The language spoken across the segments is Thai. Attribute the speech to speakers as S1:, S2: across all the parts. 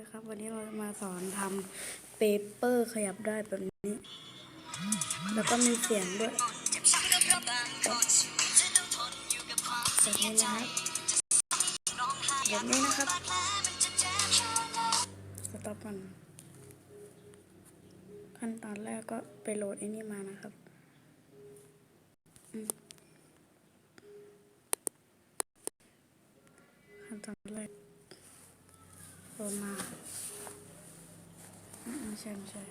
S1: นะครับวันนี้เราจะมาสอนทำเปเปอร์ขยับได้แบบนี้ แล้วก็มีเสียงด้วยแบบนี้นะครับแบบนี้นะครับสต็อปมันขั้นตอนแรกก็ไปโหลดไอ้นี่มานะครับอืมขั้นตอนแรก โหลดมาไม่ใช่ไม่ใช่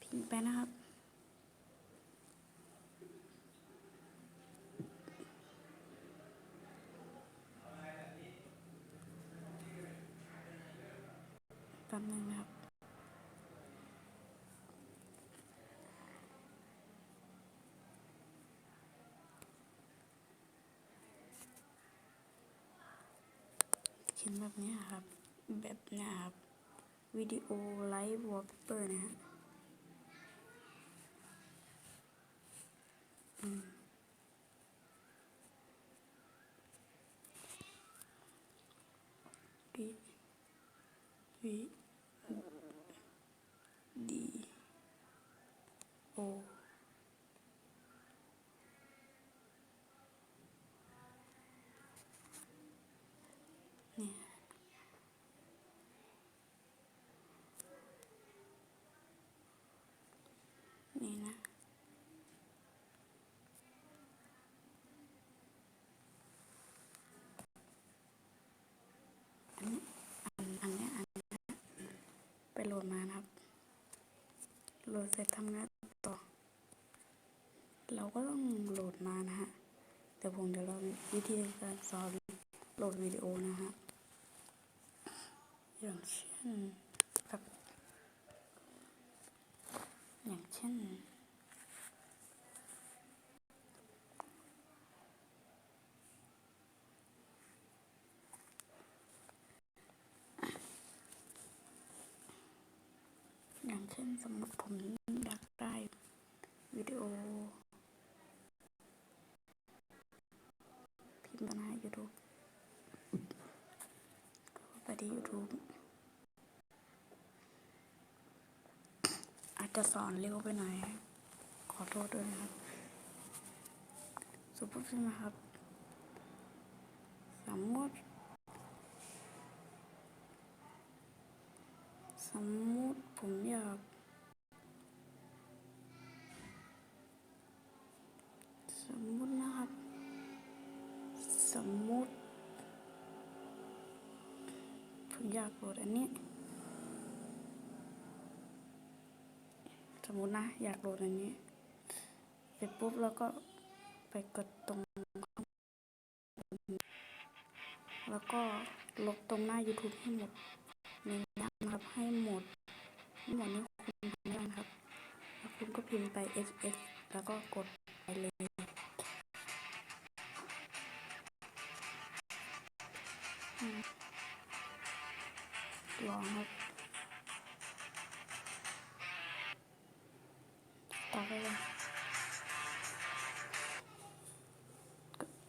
S1: พิมพ์ไปนะครับแป๊บนึงนะครับ ขียนแบบนี้ครับ แบบนี้ครับวิดีโอไลฟ์วอลเปเปอร์นะฮะอืมวิวิดีโอเนี่ย นี่นะ อันนี้ อันอันเนี้ยอันเนี้ยไป โหลดมานะครับ โหลดเสร็จทำงานต่อ เราก็ต้องโหลดมานะฮะแต่ผมจะลองวิธีการสอนโหลดวิดีโอนะฮะ อย่างเช่นแบบอย่างเช่น อย่างเช่นสมมติผมอยากได้วิดีโอพิมพ์ปัญหา YouTube ก็ไปที่ YouTube อาจจะสอนเร็วไปหน่อยขอโทษด้วยนะครับสมมติใช่ไหมครับสมมติ มมุติผมอยาก สมมุตินะครับ สมมุติ ผมอยากโหลดอันนี้ สมมุตินะ อยากโหลดอันนี้ เสร็จปุ๊บแล้วก็ไปกดตรงแล้วก็ลบตรงหน้า YouTube ให้หมด ในนั้นนะครับให้หมดหมดนี้คุณทำได้นะครับ แล้วคุณก็พิมพ์ไป fs แล้วก็กดไปเลยลองครับต่อไปเลย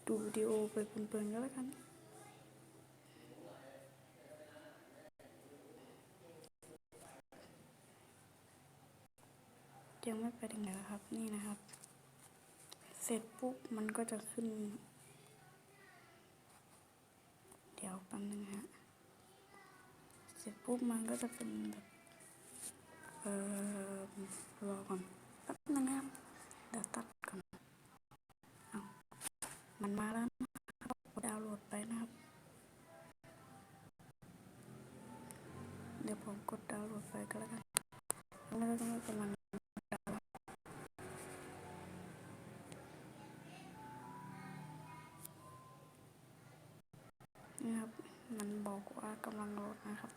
S1: ดูวิดีโอไปเพลินๆก็แล้วกัน ไปถึงไหนแล้วครับ นี่นะครับ เสร็จปุ๊บมันก็จะขึ้น เดี๋ยวแป๊บนึงฮะ เสร็จปุ๊บมันก็จะเป็นแบบเออรอก่อนแป๊บนึงนะครับเดี๋ยวตัดก่อนเอามันมาแล้วนะครับดาวน์โหลดไปนะครับ เดี๋ยวผมกดดาวน์โหลดไปก็แล้วกันแล้วก็ต้องกำลังนี่ นะครับ มันบอกว่ากำลังโหลดนะครับ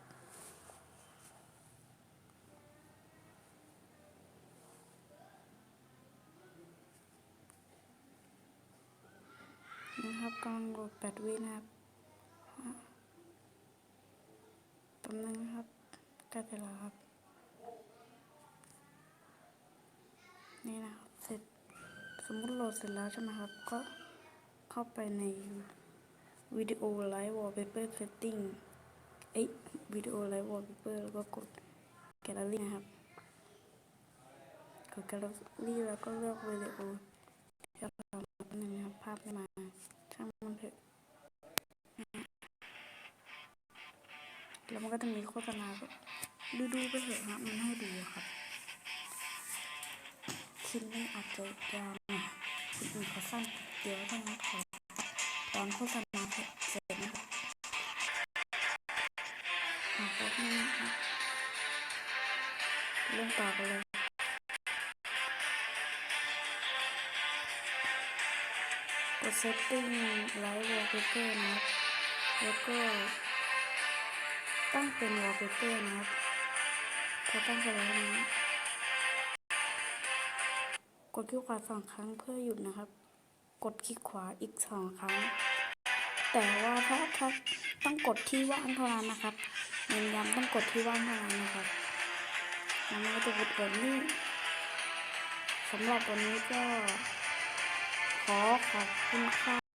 S1: นี่ครับกำลังโหลดแปดวินะครับแป๊บนึงครับใกล้เสร็จแล้วครับ นี่นะครับ เสร็จ สมมติโหลดเสร็จแล้วใช่ไหมครับ ก็เข้าไปใน วิดีโอไลฟ์วอลเปเปอร์เซตติ้งเอ้ยวิดีโอไลฟ์วอลเปเปอร์แล้วก็กดแกลเลอรี่นะครับ กดแกลเลอรี่แล้วก็เลือกวิดีโอที่เราทำนึงนะครับ ภาพไม่มาช่างมันเถอะ แล้วมันก็จะมีโฆษณาก็ดูดูๆไปเถอะครับมันให้ดูครับคลิปนี้อาจจะยาวหน่อยคลิปนี้ขอสั้นเดียวเท่านั้นขอ ตอนโฆษณาเสร็จนะครับขอแป๊บนึงนะครับเริ่มต่อกันเลยกด setting live wallpaper นะครับแล้วก็ตั้งเป็น wallpaper นะครับพอตั้งไปแล้วนะกดคลิกขวาสองครั้งเพื่อหยุดนะครับ กดคลิกขวาอีกสองครั้ง แต่ว่าถ้าถ้าต้องกดที่ว่างเท่านั้นนะครับเน้นย้ำต้องกดที่ว่างเท่านั้นนะครับแล้วมันก็จะกดแบบนี้สำหรับวันนี้ก็ขอขอบคุณค่ะ